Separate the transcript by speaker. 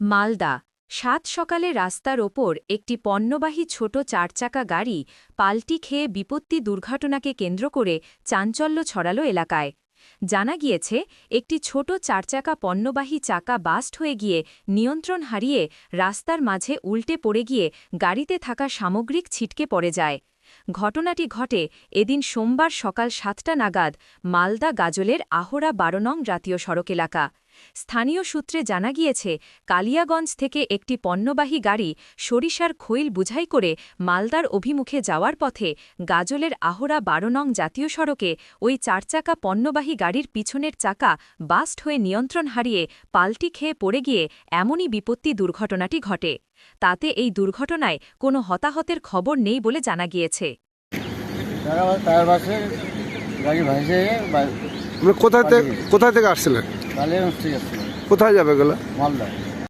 Speaker 1: মালদা। সাত সকালে রাস্তার ওপর একটি পণ্যবাহী ছোট চারচাকা গাড়ি পাল্টি খেয়ে বিপত্তি দুর্ঘটনাকে কেন্দ্র করে চাঞ্চল্য ছড়ালো এলাকায়। জানা গিয়েছে, একটি ছোট চারচাকা পণ্যবাহী চাকা বাস্ট হয়ে গিয়ে নিয়ন্ত্রণ হারিয়ে রাস্তার মাঝে উল্টে পড়ে গিয়ে গাড়িতে থাকা সামগ্রিক ছিটকে পড়ে যায়। ঘটনাটি ঘটে এদিন সোমবার সকাল সাতটা নাগাদ মালদা গাজলের আহরা বারো নং জাতীয় সড়ক এলাকা। স্থানীয় সূত্রে জানা গিয়েছে, কালিয়াগঞ্জ থেকে একটি পণ্যবাহী গাড়ি সরিষার খৈল বুঝাই করে মালদার অভিমুখে যাওয়ার পথে গাজলের আহরা বারো নং জাতীয় সড়কে ওই চারচাকা পণ্যবাহী গাড়ির পিছনের চাকা বাস্ট হয়ে নিয়ন্ত্রণ হারিয়ে পাল্টি খেয়ে পড়ে গিয়ে এমনই বিপত্তি দুর্ঘটনাটি ঘটে। তাতে এই দুর্ঘটনায় কোনো হতাহতের খবর নেই বলে জানা গিয়েছে।
Speaker 2: গাড়ি ভাসে
Speaker 3: মানে কোথায় থেকে কোথায় থেকে আসছিলেন? কোথায় যাবে গেলে
Speaker 2: মালদা।